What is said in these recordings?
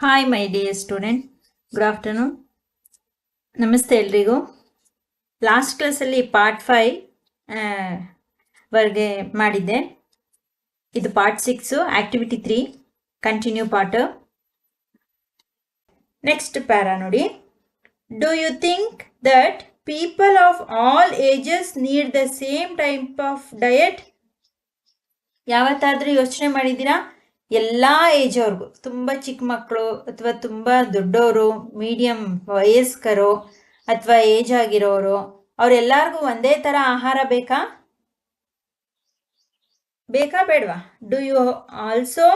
Hi my dear student good afternoon ನಮಸ್ತೆ ಎಲ್ರಿಗೂ last ಕ್ಲಾಸಲ್ಲಿ ಪಾರ್ಟ್ ಫೈವ್ ವರ್ಗೆ ಮಾಡಿದ್ದೆ. ಇದು part six activity three continue part next para ನೋಡಿ. Do you think that people of all ages need the same type of diet ಯಾವತ್ತಾದರೂ ಯೋಚನೆ ಮಾಡಿದ್ದೀರಾ? ಎಲ್ಲ ಏಜ್ ಅವ್ರಿಗೂ, ತುಂಬ ಚಿಕ್ಕ ಮಕ್ಕಳು ಅಥವಾ ತುಂಬ ದೊಡ್ಡವರು ಮೀಡಿಯಂ ವಯಸ್ಕರು ಅಥವಾ ಏಜ್ ಆಗಿರೋರು, ಅವರೆಲ್ಲರಿಗೂ ಒಂದೇ ಥರ ಆಹಾರ ಬೇಕಾ? ಬೇಕಾ ಬೇಡವಾ? Do you also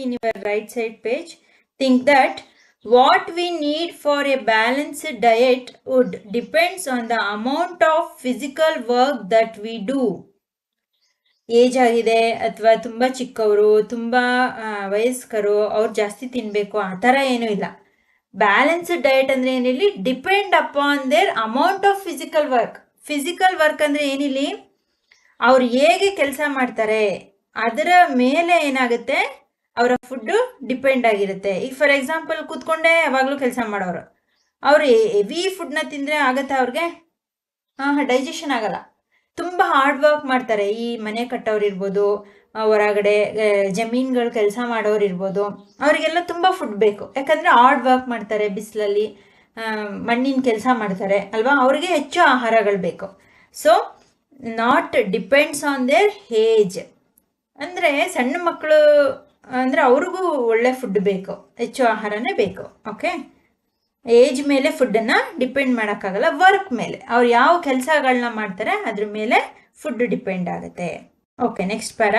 in your right side page think that what we need for a balanced diet would depends on the amount of physical work that we do. Age ಆಗಿದೆ ಅಥವಾ ತುಂಬ ಚಿಕ್ಕವರು, ತುಂಬ ವಯಸ್ಕರು, ಅವ್ರು ಜಾಸ್ತಿ ತಿನ್ನಬೇಕು ಆ ಥರ ಏನೂ ಇಲ್ಲ. ಬ್ಯಾಲೆನ್ಸ್ಡ್ ಡಯಟ್ ಅಂದರೆ ಏನಿಲ್ಲಿ depend upon their amount of physical work physical work ಅಂದರೆ ಏನಿಲ್ಲಿ ಅವ್ರು ಹೇಗೆ ಕೆಲಸ ಮಾಡ್ತಾರೆ, ಅದರ ಮೇಲೆ ಏನಾಗುತ್ತೆ? ಅವರ ಫುಡ್ ಡಿಪೆಂಡ್ ಆಗಿರುತ್ತೆ. ಈಗ ಫಾರ್ ಎಕ್ಸಾಂಪಲ್ ಕೂತ್ಕೊಂಡೇ ಯಾವಾಗಲೂ ಕೆಲಸ ಮಾಡೋರು. ಅವ್ರು ಹೆವಿ ಫುಡ್ನ ತಿಂದರೆ ಆಗುತ್ತಾ ಅವ್ರಿಗೆ? ಹಾಂ ಡೈಜೆಷನ್ ಆಗಲ್ಲ. ತುಂಬ ಹಾರ್ಡ್ ವರ್ಕ್ ಮಾಡ್ತಾರೆ. ಈ ಮನೆ ಕಟ್ಟೋರು ಇರ್ಬೋದು ಹೊರಗಡೆ ಜಮೀನುಗಳು ಕೆಲಸ ಮಾಡೋರು ಇರ್ಬೋದು. ಅವರಿಗೆಲ್ಲ ತುಂಬ ಫುಡ್ ಬೇಕು. ಯಾಕಂದರೆ ಹಾರ್ಡ್ ವರ್ಕ್ ಮಾಡ್ತಾರೆ ಬಿಸಿಲಲ್ಲಿ. ಮಣ್ಣಿನ ಕೆಲಸ ಮಾಡ್ತಾರೆ, ಅಲ್ವಾ? ಅವ್ರಿಗೆ ಹೆಚ್ಚು ಆಹಾರಗಳು ಬೇಕು. So not depends on their age ಅಂದರೆ ಸಣ್ಣ ಮಕ್ಕಳು ಅಂದರೆ ಅವ್ರಿಗೂ ಒಳ್ಳೆ ಫುಡ್ ಬೇಕು, ಹೆಚ್ಚು ಆಹಾರನೇ ಬೇಕು ಓಕೆ ಏಜ್ ಮೇಲೆ ಫುಡ್ಡನ್ನು ಡಿಪೆಂಡ್ ಮಾಡೋಕ್ಕಾಗಲ್ಲ ವರ್ಕ್ ಮೇಲೆ. ಅವ್ರು ಯಾವ ಕೆಲಸಗಳನ್ನ ಮಾಡ್ತಾರೆ, ಅದ್ರ ಮೇಲೆ ಫುಡ್ ಡಿಪೆಂಡ್ ಆಗುತ್ತೆ. Okay next para.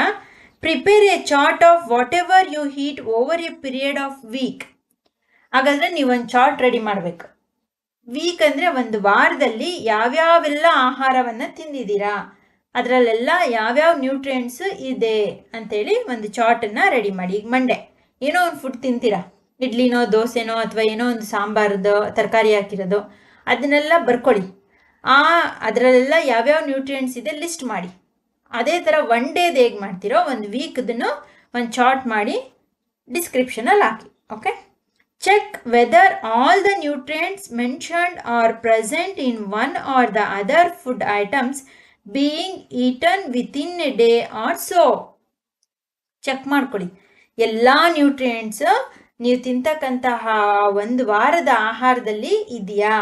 Prepare a chart of whatever you eat over a period of week ಹಾಗಾದರೆ ನೀವೊಂದು ಚಾರ್ಟ್ ರೆಡಿ ಮಾಡಬೇಕು. ವೀಕ್ ಅಂದರೆ ಒಂದು ವಾರದಲ್ಲಿ ಯಾವ್ಯಾವೆಲ್ಲ ಆಹಾರವನ್ನು ತಿಂದಿದ್ದೀರಾ? ಅದರಲ್ಲೆಲ್ಲ ಯಾವ್ಯಾವ ನ್ಯೂಟ್ರಿಯೆಂಟ್ಸ್ ಇದೆ ಅಂತೇಳಿ ಒಂದು ಚಾರ್ಟನ್ನು ರೆಡಿ ಮಾಡಿ. ಈಗ ಮಂಡೆ ಏನೋ ಒಂದು ಫುಡ್ ತಿಂತೀರಾ? ಇಡ್ಲಿನೋ, ದೋಸೆನೋ ಅಥವಾ ಏನೋ ಒಂದು ಸಾಂಬಾರ್ದು, ತರಕಾರಿ ಹಾಕಿರೋದು, ಅದನ್ನೆಲ್ಲ ಬರ್ಕೊಳ್ಳಿ. ಆ ಅದರಲ್ಲೆಲ್ಲ ಯಾವ್ಯಾವ ನ್ಯೂಟ್ರಿಯೆಂಟ್ಸ್ ಇದೆ ಲಿಸ್ಟ್ ಮಾಡಿ. ಅದೇ ಥರ ಒನ್ ಡೇದು ಹೇಗೆ ಮಾಡ್ತೀರೋ ಒಂದು ವೀಕ್ದನ್ನು ಒಂದು ಚಾರ್ಟ್ ಮಾಡಿ ಡಿಸ್ಕ್ರಿಪ್ಷನಲ್ಲಿ ಹಾಕಿ okay check whether all the nutrients mentioned are present in one or the other food items being eaten within a day or so check ಮಾಡ್ಕೊಳ್ಳಿ. ಎಲ್ಲ ನ್ಯೂಟ್ರಿಯೆಂಟ್ಸ್ ನೀವು ತಿಂತಕ್ಕಂತಹ ಒಂದು ವಾರದ ಆಹಾರದಲ್ಲಿ ಇದೆಯಾ?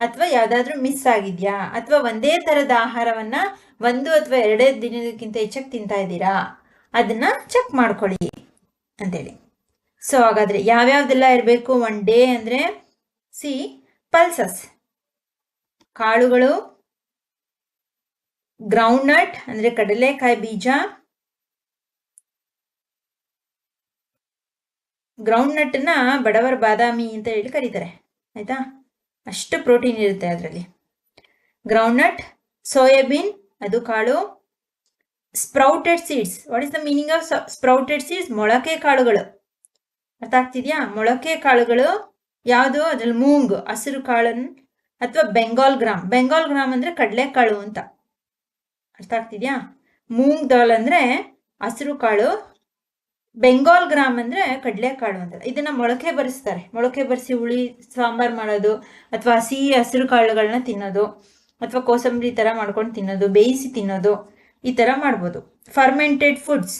ಅಥವಾ ಯಾವುದಾದ್ರೂ ಮಿಸ್ ಆಗಿದೆಯಾ? ಅಥವಾ ಒಂದೇ ಥರದ ಆಹಾರವನ್ನು ಒಂದು ಅಥವಾ ಎರಡೇ ದಿನಕ್ಕಿಂತ ಹೆಚ್ಚಾಗಿ ತಿಂತಾ ಇದ್ದೀರಾ? ಅದನ್ನು ಚೆಕ್ ಮಾಡ್ಕೊಳ್ಳಿ ಅಂತೇಳಿ. ಸೊ ಹಾಗಾದರೆ ಯಾವ್ಯಾವ್ದೆಲ್ಲ ಇರಬೇಕು? ಒನ್ ಡೇ ಅಂದರೆ ಸಿ ಪಲ್ಸಸ್ ಕಾಳುಗಳು ಗ್ರೌಂಡ್ ನಟ್ ಅಂದರೆ ಕಡಲೆಕಾಯಿ ಬೀಜ. ಗ್ರೌಂಡ್ ನಟ್ನ ಬಡವರ ಬಾದಾಮಿ ಅಂತ ಹೇಳಿ ಕರೀತಾರೆ, ಆಯ್ತಾ? ಅಷ್ಟು ಪ್ರೋಟೀನ್ ಇರುತ್ತೆ ಅದರಲ್ಲಿ. ಗ್ರೌಂಡ್ ನಟ್ ಸೋಯಾಬೀನ್ ಅದು ಕಾಳು. Sprouted seeds what is the meaning of sprouted seeds ಮೊಳಕೆ ಕಾಳುಗಳು. ಅರ್ಥ ಆಗ್ತಿದ್ಯಾ? ಮೊಳಕೆ ಕಾಳುಗಳು ಯಾವುದು? ಅದ್ರಲ್ಲಿ ಮೂಂಗ್, ಹಸಿರು ಕಾಳನ್ನು, ಅಥವಾ ಬೆಂಗಾಲ್ ಗ್ರಾಮ್ ಬೆಂಗಾಲ್ ಗ್ರಾಮ್ ಅಂದರೆ ಕಡಲೆಕಾಳು ಅಂತ. ಅರ್ಥ ಆಗ್ತಿದ್ಯಾ? ಮೂಂಗ್ ದಾಲ್ ಅಂದರೆ ಹಸಿರು ಕಾಳು, ಬೆಂಗಾಲ್ ಗ್ರಾಮ್ ಅಂದರೆ ಕಡಲೆಕಾಳು ಅಂತ. ಇದನ್ನ ಮೊಳಕೆ ಬರಿಸ್ತಾರೆ. ಮೊಳಕೆ ಬರೆಸಿ ಹುಳಿ, ಸಾಂಬಾರು ಮಾಡೋದು, ಅಥವಾ ಹಸಿ ಹಸಿರು ಕಾಳುಗಳನ್ನ ತಿನ್ನೋದು, ಅಥವಾ ಕೋಸಂಬರಿ ಥರ ಮಾಡ್ಕೊಂಡು ತಿನ್ನೋದು, ಬೇಯಿಸಿ ತಿನ್ನೋದು, ಈ ಥರ ಮಾಡ್ಬೋದು. ಫರ್ಮೆಂಟೆಡ್ ಫುಡ್ಸ್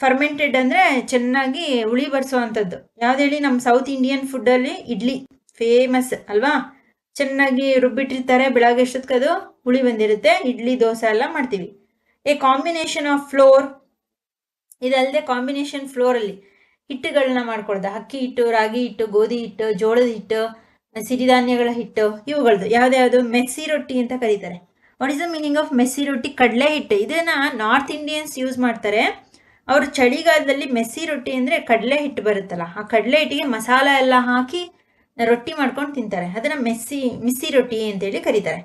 ಫರ್ಮೆಂಟೆಡ್ ಅಂದರೆ ಚೆನ್ನಾಗಿ ಹುಳಿ ಬರ್ಸೋವಂಥದ್ದು. ಯಾವ್ದು ಹೇಳಿ? ನಮ್ಮ ಸೌತ್ ಇಂಡಿಯನ್ ಫುಡ್ಡಲ್ಲಿ ಇಡ್ಲಿ ಫೇಮಸ್ ಅಲ್ವಾ? ಚೆನ್ನಾಗಿ ರುಬ್ಬಿಟ್ಟಿರ್ತಾರೆ ಬೆಳಗ್ಗೆ ಎಷ್ಟೊತ್ಕದು ಹುಳಿ ಬಂದಿರುತ್ತೆ, ಇಡ್ಲಿ, ದೋಸೆ ಎಲ್ಲ ಮಾಡ್ತೀವಿ. ಎ ಕಾಂಬಿನೇಷನ್ ಆಫ್ ಫ್ಲೋರ್ ಇದಲ್ಲದೆ ಕಾಂಬಿನೇಷನ್ ಫ್ಲೋರಲ್ಲಿ ಹಿಟ್ಟುಗಳನ್ನ ಮಾಡ್ಕೊಳ್ದೆ. ಅಕ್ಕಿ ಹಿಟ್ಟು, ರಾಗಿ ಹಿಟ್ಟು, ಗೋಧಿ ಹಿಟ್ಟು, ಜೋಳದ ಹಿಟ್ಟು, ಸಿರಿಧಾನ್ಯಗಳ ಹಿಟ್ಟು ಇವುಗಳದ್ದು ಯಾವುದ್ಯಾವುದು? ಮೆಸ್ಸಿ ರೊಟ್ಟಿ ಅಂತ ಕರೀತಾರೆ. What is the meaning of missi roti? ಕಡಲೆ ಹಿಟ್ಟು. ಇದನ್ನ ನಾರ್ತ್ ಇಂಡಿಯನ್ಸ್ ಯೂಸ್ ಮಾಡ್ತಾರೆ. ಅವರು ಚಳಿಗಾಲದಲ್ಲಿ ಮೆಸ್ಸಿ ರೊಟ್ಟಿ ಅಂದರೆ ಕಡಲೆ ಹಿಟ್ಟು ಬರುತ್ತಲ್ಲ, ಆ ಕಡಲೆ ಹಿಟ್ಟಿಗೆ ಮಸಾಲ ಎಲ್ಲ ಹಾಕಿ ರೊಟ್ಟಿ ಮಾಡ್ಕೊಂಡು ತಿಂತಾರೆ. ಅದನ್ನು ಮೆಸ್ಸಿ, ಮಿಸ್ಸಿ ರೊಟ್ಟಿ ಅಂತೇಳಿ ಕರೀತಾರೆ.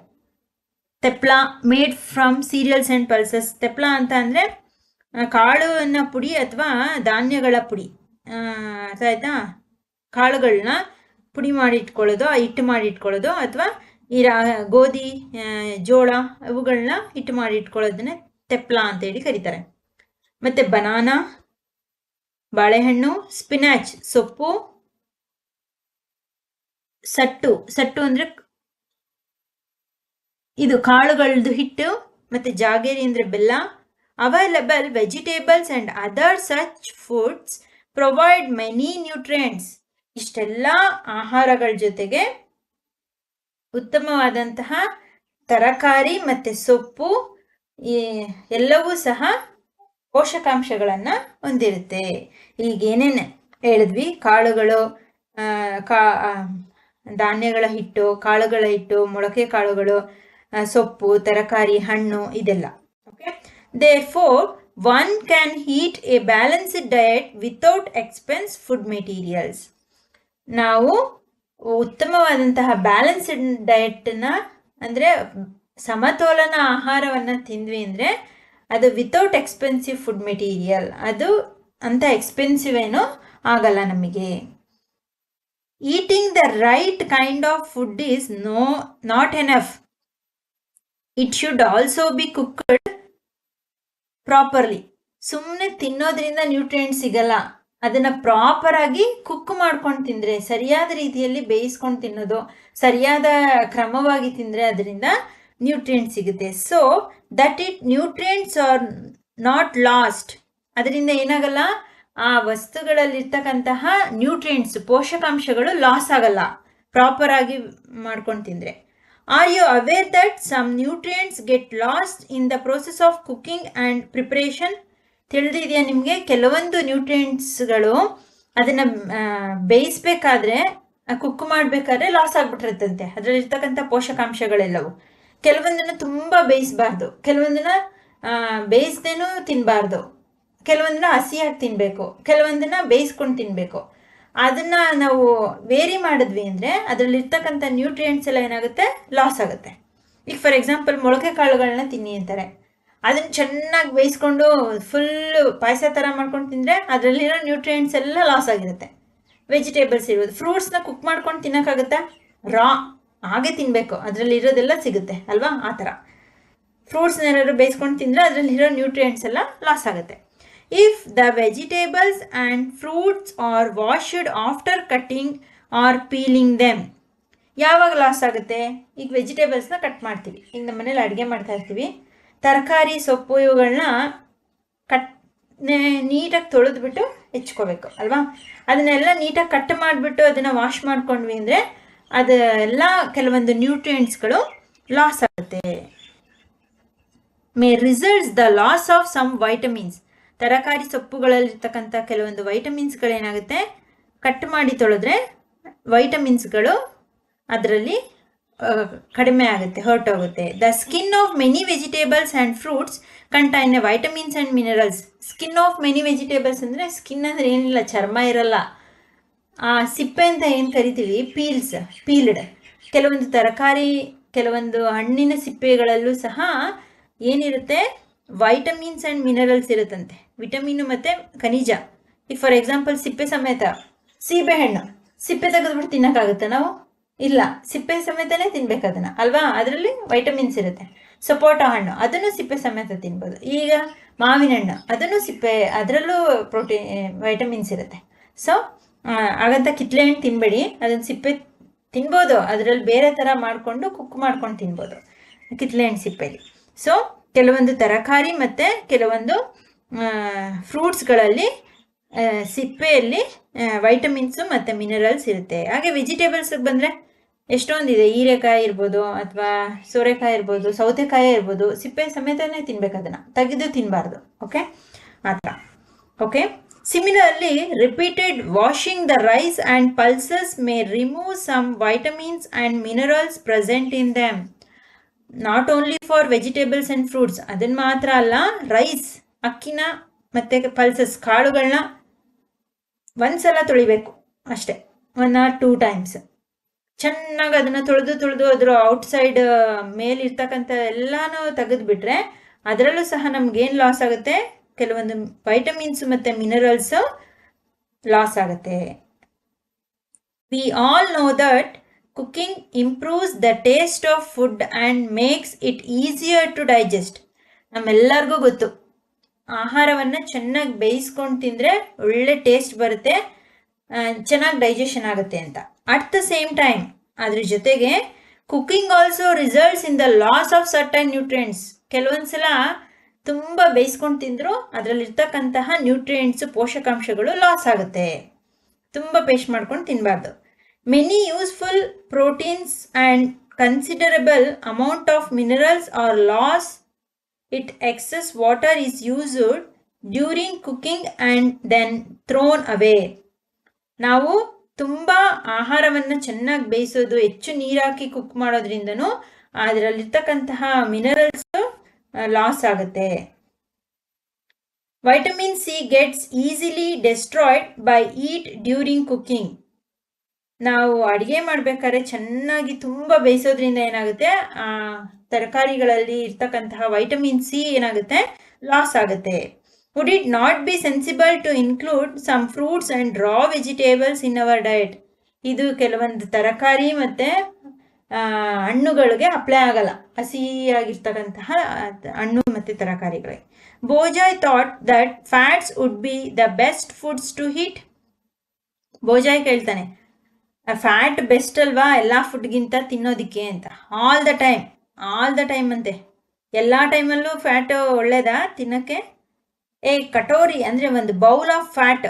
Thepla made from cereals and pulses thepla ಅಂತ ಅಂದರೆ ಕಾಳುವನ್ನ ಪುಡಿ ಅಥವಾ ಧಾನ್ಯಗಳ ಪುಡಿ. ಅರ್ಥ ಆಯ್ತಾ? ಕಾಳುಗಳನ್ನ ಪುಡಿ ಮಾಡಿ ಇಟ್ಕೊಳ್ಳೋದು, ಆ, ಹಿಟ್ಟು ಮಾಡಿ ಇಟ್ಕೊಳ್ಳೋದು ಅಥವಾ ಈ ರಾ, ಗೋಧಿ ಜೋಳ ಇವುಗಳನ್ನ ಹಿಟ್ಟು ಮಾಡಿ ಇಟ್ಕೊಳ್ಳೋದನ್ನೇ ತೆಪ್ಲ ಅಂತೇಳಿ ಕರೀತಾರೆ. ಮತ್ತು ಬನಾನಾ, ಬಾಳೆಹಣ್ಣು ಸ್ಪಿನಾಚ್ ಸೊಪ್ಪು, ಸಟ್ಟು. ಸಟ್ಟು ಅಂದರೆ ಇದು ಕಾಳುಗಳದ್ದು ಹಿಟ್ಟು, ಮತ್ತು ಜಾಗೇರಿ ಅಂದರೆ ಬೆಲ್ಲ. Available vegetables and other such foods provide many nutrients ಇಷ್ಟೆಲ್ಲ ಆಹಾರಗಳ ಜೊತೆಗೆ ಉತ್ತಮವಾದಂತಹ ತರಕಾರಿ ಮತ್ತು ಸೊಪ್ಪು ಎಲ್ಲವೂ ಸಹ ಪೋಷಕಾಂಶಗಳನ್ನು ಹೊಂದಿರುತ್ತೆ. ಈಗ ಏನೇನು ಹೇಳಿದ್ವಿ? ಕಾಳುಗಳು ಕಾ ಧಾನ್ಯಗಳ ಹಿಟ್ಟು, ಕಾಳುಗಳ ಹಿಟ್ಟು, ಮೊಳಕೆ ಕಾಳುಗಳು ಸೊಪ್ಪು, ತರಕಾರಿ, ಹಣ್ಣು ಇದೆಲ್ಲ. Okay therefore one can eat a balanced diet without expense food materials ನಾವು ಉತ್ತಮವಾದಂತಹ ಬ್ಯಾಲೆನ್ಸ್ಡ್ ಡಯಟನ್ನ ಅಂದರೆ ಸಮತೋಲನ ಆಹಾರವನ್ನು ತಿಂದ್ವಿ ಅಂದರೆ ಅದು ವಿತೌಟ್ ಎಕ್ಸ್ಪೆನ್ಸಿವ್ ಫುಡ್ ಮೆಟೀರಿಯಲ್ ಅದು ಅಂತ ಎಕ್ಸ್ಪೆನ್ಸಿವ್ ಏನೂ ಆಗಲ್ಲ ನಮಗೆ. Eating the right kind of food is no not enough it should also be cooked properly ಸುಮ್ಮನೆ ತಿನ್ನೋದ್ರಿಂದ ನ್ಯೂಟ್ರಿಯೆಂಟ್ ಸಿಗಲ್ಲ. ಅದನ್ನ ಪ್ರಾಪರ್ ಆಗಿ ಕುಕ್ ಮಾಡ್ಕೊಂಡು ತಿಂದರೆ, ಸರಿಯಾದ ರೀತಿಯಲ್ಲಿ ಬೇಯಿಸ್ಕೊಂಡು ತಿನ್ನೋದು, ಸರಿಯಾದ ಕ್ರಮವಾಗಿ ತಿಂದರೆ ಅದರಿಂದ ನ್ಯೂಟ್ರಿಯೆಂಟ್ ಸಿಗುತ್ತೆ. So that it nutrients are not lost ಅದರಿಂದ ಏನಾಗಲ್ಲ? ಆ ವಸ್ತುಗಳಲ್ಲಿರ್ತಕ್ಕಂತಹ ನ್ಯೂಟ್ರಿಯೆಂಟ್ಸ್ ಪೋಷಕಾಂಶಗಳು ಲಾಸ್ ಆಗಲ್ಲ. ಪ್ರಾಪರ್ ಆಗಿ ಮಾಡ್ಕೊಂಡು ತಿಂದ್ರೆ. Are you aware that some nutrients get lost in the process of cooking and preparation ತಿಳಿದಿದೆಯಾ ನಿಮಗೆ? ಕೆಲವೊಂದು ನ್ಯೂಟ್ರಿಯೆಂಟ್ಸ್ಗಳು ಅದನ್ನು ಬೇಯಿಸ್ಬೇಕಾದ್ರೆ ಕುಕ್ ಮಾಡಬೇಕಾದ್ರೆ ಲಾಸ್ ಆಗ್ಬಿಟ್ಟಿರುತ್ತಂತೆ. ಅದರಲ್ಲಿರ್ತಕ್ಕಂಥ ಪೋಷಕಾಂಶಗಳೆಲ್ಲವು. ಕೆಲವೊಂದನ್ನು ತುಂಬ ಬೇಯಿಸಬಾರ್ದು. ಕೆಲವೊಂದನ್ನ ಬೇಯಿಸ್ದೇನೂ ತಿನ್ನಬಾರ್ದು ಕೆಲವೊಂದನ್ನ ಹಸಿಯಾಗಿ ತಿನ್ನಬೇಕು ಕೆಲವೊಂದನ್ನ ಬೇಯಿಸ್ಕೊಂಡು ತಿನ್ನಬೇಕು ಅದನ್ನ ನಾವು ವೇರಿ ಮಾಡಿದ್ವಿ ಅಂದರೆ ಅದರಲ್ಲಿರ್ತಕ್ಕಂಥ ನ್ಯೂಟ್ರಿಯೆಂಟ್ಸ್ ಎಲ್ಲ ಏನಾಗುತ್ತೆ? ಲಾಸ್ ಆಗುತ್ತೆ. ಈಗ ಫಾರ್ ಎಕ್ಸಾಂಪಲ್ ಮೊಳಕೆ ಕಾಳುಗಳನ್ನ ತಿನ್ನಿ ಅಂತಾರೆ. ಅದನ್ನ ಚೆನ್ನಾಗಿ ಬೇಯಿಸ್ಕೊಂಡು ಫುಲ್ ಪಾಯಸ ಥರ ಮಾಡ್ಕೊಂಡು ತಿಂದರೆ ಅದರಲ್ಲಿರೋ ನ್ಯೂಟ್ರಿಯೆಂಟ್ಸ್ ಎಲ್ಲ ಲಾಸ್ ಆಗಿರುತ್ತೆ. ವೆಜಿಟೇಬಲ್ಸ್ ಇರೋದು ಫ್ರೂಟ್ಸ್ನ ಕುಕ್ ಮಾಡ್ಕೊಂಡು ತಿನ್ನೋಕ್ಕಾಗುತ್ತಾ? ರಾ ಹಾಗೆ ತಿನ್ನಬೇಕು ಅದರಲ್ಲಿ ಇರೋದೆಲ್ಲ ಸಿಗುತ್ತೆ ಅಲ್ವಾ? ಆ ಥರ ಫ್ರೂಟ್ಸ್ನ ಏನಾದ್ರು ಬೇಯಿಸ್ಕೊಂಡು ತಿಂದರೆ ಅದರಲ್ಲಿರೋ ನ್ಯೂಟ್ರಿಯೆಂಟ್ಸ್ ಎಲ್ಲ ಲಾಸ್ ಆಗುತ್ತೆ. If the vegetables and fruits are washed after cutting or peeling them ಯಾವಾಗ ಲಾಸ್ ಆಗುತ್ತೆ? ಈಗ ವೆಜಿಟೇಬಲ್ಸ್ನ ಕಟ್ ಮಾಡ್ತೀವಿ. ಈಗ ನಮ್ಮ ಮನೇಲಿ ಅಡುಗೆ ಮಾಡ್ತಾ ಇರ್ತೀವಿ. ತರಕಾರಿ, ಸೊಪ್ಪು ಇವುಗಳನ್ನ ಕಟ್ ನೀಟಾಗಿ ತೊಳೆದ್ಬಿಟ್ಟು ಹೆಚ್ಕೋಬೇಕು, ಅಲ್ವಾ? ಅದನ್ನೆಲ್ಲ ನೀಟಾಗಿ ಕಟ್ ಮಾಡಿಬಿಟ್ಟು ಅದನ್ನು ವಾಶ್ ಮಾಡ್ಕೊಂಡ್ವಿ ಅಂದರೆ ಅದೆಲ್ಲ ಕೆಲವೊಂದು ನ್ಯೂಟ್ರಿಯೆಂಟ್ಸ್ಗಳು ಲಾಸ್ ಆಗುತ್ತೆ. May results the loss of some vitamins ತರಕಾರಿ ಸೊಪ್ಪುಗಳಲ್ಲಿರ್ತಕ್ಕಂಥ ಕೆಲವೊಂದು ವೈಟಮಿನ್ಸ್ಗಳೇನಾಗುತ್ತೆ ಕಟ್ ಮಾಡಿ ತೊಳೆದ್ರೆ ವೈಟಮಿನ್ಸ್ಗಳು ಅದರಲ್ಲಿ ಕಡಿಮೆ ಆಗುತ್ತೆ ಹೊರಟೋಗುತ್ತೆ the skin of many vegetables and fruits contain vitamins and minerals skin of many vegetables ಅಂದರೆ ಸ್ಕಿನ್ ಅಂದರೆ ಏನಿಲ್ಲ, ಚರ್ಮ ಇರಲ್ಲ. ಆ, ಸಿಪ್ಪೆ ಅಂತ ಏನು ಕರಿತೀವಿ? ಪೀಲ್ಸ್ ಪೀಲ್ಡ್ ಕೆಲವೊಂದು ತರಕಾರಿ, ಕೆಲವೊಂದು ಹಣ್ಣಿನ ಸಿಪ್ಪೆಗಳಲ್ಲೂ ಸಹ ಏನಿರುತ್ತೆ? ವೈಟಮಿನ್ಸ್ ಆ್ಯಂಡ್ ಮಿನರಲ್ಸ್ ಇರುತ್ತಂತೆ. ವಿಟಮಿನು ಮತ್ತು ಖನಿಜ. ಈಗ ಫಾರ್ ಎಕ್ಸಾಂಪಲ್ ಸಿಪ್ಪೆ ಸಮೇತ ಸೀಬೆಹಣ್ಣು ಸಿಪ್ಪೆ ತೆಗೆದ್ಬಿಟ್ಟು ತಿನ್ನೋಕ್ಕಾಗುತ್ತೆ ನಾವು? ಇಲ್ಲ, ಸಿಪ್ಪೆ ಸಮೇತನೇ ತಿನ್ಬೇಕು ಅದನ್ನು. ಅಲ್ವಾ? ಅದರಲ್ಲಿ ವೈಟಮಿನ್ಸ್ ಇರುತ್ತೆ. ಸಪೋಟ ಹಣ್ಣು, ಅದನ್ನು ಸಿಪ್ಪೆ ಸಮೇತ ತಿನ್ಬೋದು. ಈಗ ಮಾವಿನ ಹಣ್ಣು, ಅದನ್ನು ಸಿಪ್ಪೆ, ಅದರಲ್ಲೂ ಪ್ರೋಟೀನ್ ವೈಟಮಿನ್ಸ್ ಇರುತ್ತೆ. ಸೊ ಹಾಗಂತ ಕಿತ್ಲೆ ಹಣ್ಣು ತಿನ್ಬೇಡಿ. ಅದನ್ನು ಸಿಪ್ಪೆ ತಿನ್ಬೋದು. ಅದರಲ್ಲಿ ಬೇರೆ ಥರ ಮಾಡಿಕೊಂಡು, ಕುಕ್ ಮಾಡ್ಕೊಂಡು ತಿನ್ಬೋದು. ಕಿತ್ಲೆ ಹಣ್ಣು ಸಿಪ್ಪೆಲಿ. ಸೊ ಕೆಲವೊಂದು ತರಕಾರಿ ಮತ್ತು ಕೆಲವೊಂದು ಫ್ರೂಟ್ಸ್ಗಳಲ್ಲಿ ಸಿಪ್ಪೆಯಲ್ಲಿ ವೈಟಮಿನ್ಸು ಮತ್ತು ಮಿನರಲ್ಸ್ ಇರುತ್ತೆ. ಹಾಗೆ ವೆಜಿಟೇಬಲ್ಸ್ಗೆ ಬಂದರೆ ಎಷ್ಟೊಂದಿದೆ? ಹೀರೆಕಾಯಿ ಇರ್ಬೋದು ಅಥವಾ ಸೋರೆಕಾಯಿ ಇರ್ಬೋದು, ಸೌತೆಕಾಯಿ ಇರ್ಬೋದು, ಸಿಪ್ಪೆ ಸಮೇತನೇ ತಿನ್ಬೇಕು ಅದನ್ನು. ತೆಗೆದು ತಿನ್ನಬಾರ್ದು ಓಕೆ ಆ ಥರ okay similarly repeated washing the rice and pulses may remove some vitamins and minerals present in them not only for vegetables and fruits ಅದನ್ನು ಮಾತ್ರ ಅಲ್ಲ ರೈಸ್ ಅಕ್ಕಿನ ಮತ್ತು ಪಲ್ಸಸ್ ಕಾಳುಗಳನ್ನ ಒಂದ್ಸಲ ತೊಳಿಬೇಕು ಅಷ್ಟೆ ಒನ್ ಆರ್ ಟೂ ಟೈಮ್ಸ್ ಚೆನ್ನಾಗಿ ಅದನ್ನು ತೊಳೆದು ತೊಳೆದು ಅದರ ಔಟ್ಸೈಡ್ ಮೇಲಿರ್ತಕ್ಕಂಥ ಎಲ್ಲನೂ ತೆಗೆದುಬಿಟ್ರೆ ಅದರಲ್ಲೂ ಸಹ ನಮ್ಗೇನು ಲಾಸ್ ಆಗುತ್ತೆ? ಕೆಲವೊಂದು ವೈಟಮಿನ್ಸ್ ಮತ್ತು ಮಿನರಲ್ಸು ಲಾಸ್ ಆಗುತ್ತೆ. We all know that cooking improves the taste of food and makes it easier to digest ನಮ್ಮೆಲ್ಲರಿಗೂ ಗೊತ್ತು. ಆಹಾರವನ್ನು ಚೆನ್ನಾಗಿ ಬೇಯಿಸ್ಕೊಂಡು ತಿಂದರೆ ಒಳ್ಳೆ ಟೇಸ್ಟ್ ಬರುತ್ತೆ ಚೆನ್ನಾಗಿ ಡೈಜೆಷನ್ ಆಗುತ್ತೆ ಅಂತ. ಅಟ್ ದ ಸೇಮ್ ಟೈಮ್ ಅದ್ರ ಜೊತೆಗೆ cooking also results in the loss of certain nutrients ಕೆಲವೊಂದ್ಸಲ ತುಂಬ ಬೇಯಿಸ್ಕೊಂಡು ತಿಂದರೂ ಅದರಲ್ಲಿರ್ತಕ್ಕಂತಹ ನ್ಯೂಟ್ರಿಯೆಂಟ್ಸು ಪೋಷಕಾಂಶಗಳು ಲಾಸ್ ಆಗುತ್ತೆ. ತುಂಬ ಪೇಸ್ಟ್ ಮಾಡ್ಕೊಂಡು ತಿನ್ನಬಾರ್ದು many useful proteins and considerable amount of minerals are lost. It excess water is used during cooking and then thrown away. ನಾವು ತುಂಬ ಆಹಾರವನ್ನು ಚೆನ್ನಾಗಿ ಬೇಯಿಸೋದು ಹೆಚ್ಚು ನೀರಾಕಿ ಕುಕ್ ಮಾಡೋದ್ರಿಂದನೂ ಅದರಲ್ಲಿರ್ತಕ್ಕಂತಹ ಮಿನರಲ್ಸ್ ಲಾಸ್ ಆಗುತ್ತೆ vitamin C gets easily destroyed by it during cooking ನಾವು ಅಡುಗೆ ಮಾಡ್ಬೇಕಾದ್ರೆ ಚೆನ್ನಾಗಿ ತುಂಬ ಬೇಯಿಸೋದ್ರಿಂದ ಏನಾಗುತ್ತೆ? ಆ, ತರಕಾರಿಗಳಲ್ಲಿ ಇರ್ತಕ್ಕಂತಹ ವೈಟಮಿನ್ ಸಿ ಏನಾಗುತ್ತೆ? ಲಾಸ್ ಆಗುತ್ತೆ. Would it not be sensible to include some fruits and raw vegetables in our diet ಇದು ಕೆಲವೊಂದು ತರಕಾರಿ ಮತ್ತು ಹಣ್ಣುಗಳಿಗೆ ಅಪ್ಲೈ ಆಗಲ್ಲ. ಹಸಿಯಾಗಿರ್ತಕ್ಕಂತಹ, ಹಣ್ಣು ಮತ್ತು ತರಕಾರಿಗಳಿಗೆ. Bojai thought that fats would be the best foods to eat Bojai ಕೇಳ್ತಾನೆ. ಫ್ಯಾಟ್ ಬೆಸ್ಟ್ ಅಲ್ವಾ ಎಲ್ಲ ಫುಡ್ಗಿಂತ ತಿನ್ನೋದಕ್ಕೆ ಅಂತ. All the time all the time ಅಂತೆ. ಎಲ್ಲ ಟೈಮಲ್ಲೂ ಫ್ಯಾಟ್ ಒಳ್ಳೇದಾ ತಿನ್ನೋಕ್ಕೆ? ಏ, ಕಟೋರಿ ಅಂದರೆ ಒಂದು ಬೌಲ್ ಆಫ್ ಫ್ಯಾಟ್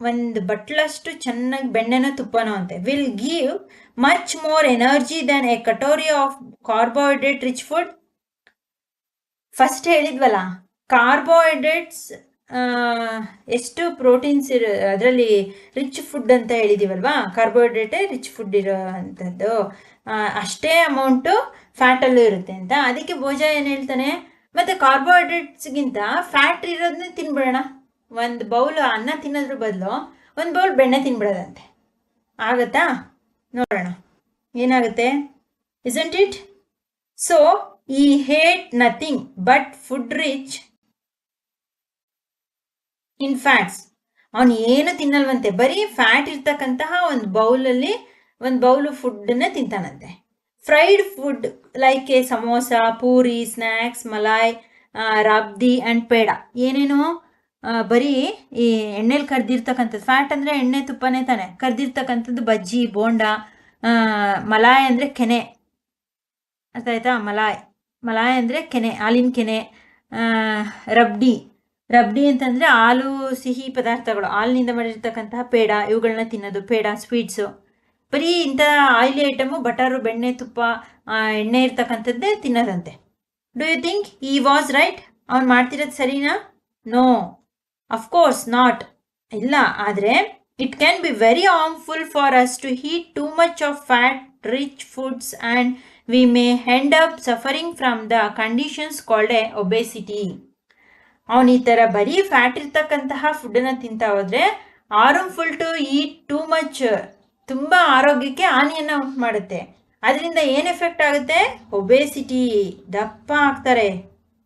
ಒಂದು ಬಟ್ಲಷ್ಟು ಚೆನ್ನಾಗಿ ಬೆಣ್ಣೆನ ತುಪ್ಪನೋ ಅಂತೆ. Will give much more energy than a katori of carbohydrate rich food first ಹೇಳಿದ್ವಲ್ಲ carbohydrates ಎಷ್ಟು ಪ್ರೋಟೀನ್ಸ್ ಇರೋ, ಅದರಲ್ಲಿ ರಿಚ್ ಫುಡ್ ಅಂತ ಹೇಳಿದ್ದೀವಲ್ವಾ ಕಾರ್ಬೋಹೈಡ್ರೇಟೇ ರಿಚ್ ಫುಡ್ ಇರೋ ಅಂಥದ್ದು. ಅಷ್ಟೇ ಅಮೌಂಟು ಫ್ಯಾಟಲ್ಲೂ ಇರುತ್ತೆ ಅಂತ. ಅದಕ್ಕೆ ಭೋಜ ಏನು ಹೇಳ್ತಾನೆ? ಮತ್ತು ಕಾರ್ಬೋಹೈಡ್ರೇಟ್ಸ್ಗಿಂತ ಫ್ಯಾಟ್ ಇರೋದನ್ನೇ ತಿನ್ಬಿಡೋಣ. ಒಂದು ಬೌಲ್ ಅನ್ನ ತಿನ್ನೋದ್ರ ಬದಲು ಒಂದು ಬೌಲ್ ಬೆಣ್ಣೆ ತಿನ್ಬಿಡೋದಂತೆ. ಆಗತ್ತಾ? ನೋಡೋಣ. ಏನಾಗುತ್ತೆ? Isn't it so he ate nothing but food rich in fats ಅವನು ಏನು ತಿನ್ನಲ್ವಂತೆ? ಬರೀ ಫ್ಯಾಟ್ ಇರ್ತಕ್ಕಂತಹ ಒಂದು ಬೌಲಲ್ಲಿ ಒಂದು ಬೌಲು ಫುಡ್ಡನ್ನೇ ತಿಂತಾನಂತೆ. Fried food like a samosa, puri snacks malai rabdi and peda. ಏನೇನೋ ಬರೀ ಈ ಎಣ್ಣೆಲಿ ಕರ್ದಿರ್ತಕ್ಕಂಥದ್ದು ಫ್ಯಾಟ್ ಅಂದರೆ ಎಣ್ಣೆ ತುಪ್ಪನೇ ತಾನೆ. ಕರ್ದಿರ್ತಕ್ಕಂಥದ್ದು ಬಜ್ಜಿ, ಬೋಂಡ ಮಲಾಯ್ ಅಂದರೆ ಕೆನೆ. ಅರ್ಥ ಆಯ್ತಾ? ಮಲಾಯ್. ಮಲಾಯ್ ಅಂದರೆ ಕೆನೆ, ಹಾಲಿನ ಕೆನೆ ರಬ್ಡಿ. ರಬ್ಡಿ ಅಂತಂದರೆ ಹಾಲು, ಸಿಹಿ ಪದಾರ್ಥಗಳು, ಹಾಲಿನಿಂದ ಮಾಡಿರ್ತಕ್ಕಂತಹ ಪೇಡ, ಇವುಗಳನ್ನ ತಿನ್ನೋದು, ಪೇಡ ಸ್ವೀಟ್ಸು ಬರೀ ಇಂಥ ಆಯಿಲಿ ಐಟಮು ಬಟರು, ಬೆಣ್ಣೆ, ತುಪ್ಪ ಎಣ್ಣೆ ಇರ್ತಕ್ಕಂಥದ್ದೇ ತಿನ್ನೋದಂತೆ. Do you think he was right ಅವ್ನು ಮಾಡ್ತಿರೋದು ಸರಿನಾ? ನೋ ಅಫ್ಕೋರ್ಸ್ ನಾಟ್ ಇಲ್ಲ, ಆದರೆ it can be very harmful for us to eat too much of fat rich foods and we may end up suffering from the conditions called a obesity ಅವನು ಈ ಥರ ಬರೀ fat ಇರ್ತಕ್ಕಂತಹ ಫುಡ್ಡನ್ನು ತಿಂತಾ ಹೋದರೆ full to eat too much ತುಂಬ ಆರೋಗ್ಯಕ್ಕೆ ಹಾನಿಯನ್ನು ಉಂಟು ಮಾಡುತ್ತೆ. ಅದರಿಂದ ಏನು ಎಫೆಕ್ಟ್ ಆಗುತ್ತೆ? ಒಬೇಸಿಟಿ ದಪ್ಪ ಆಗ್ತಾರೆ.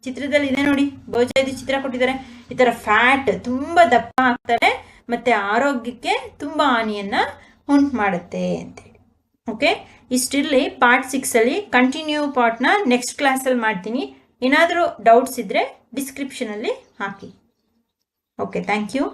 ಚಿತ್ರದಲ್ಲಿ ಇದೆ ನೋಡಿ. ಬಹುಜಾತಿ ಚಿತ್ರ ಕೊಟ್ಟಿದ್ದಾರೆ. ಈ ಥರ ಫ್ಯಾಟ್ ತುಂಬ ದಪ್ಪ ಆಗ್ತಾರೆ ಮತ್ತು ಆರೋಗ್ಯಕ್ಕೆ ತುಂಬ ಹಾನಿಯನ್ನು ಉಂಟು ಮಾಡುತ್ತೆ ಅಂತೇಳಿ ಓಕೆ ಇಷ್ಟಿರಲಿ ಪಾರ್ಟ್ ಸಿಕ್ಸಲ್ಲಿ ಕಂಟಿನ್ಯೂ ಪಾರ್ಟ್ನ ನೆಕ್ಸ್ಟ್ ಕ್ಲಾಸಲ್ಲಿ ಮಾಡ್ತೀನಿ. ಏನಾದರೂ ಡೌಟ್ಸ್ ಇದ್ದರೆ ಡಿಸ್ಕ್ರಿಪ್ಷನಲ್ಲಿ ಹಾಕಿ. Okay thank you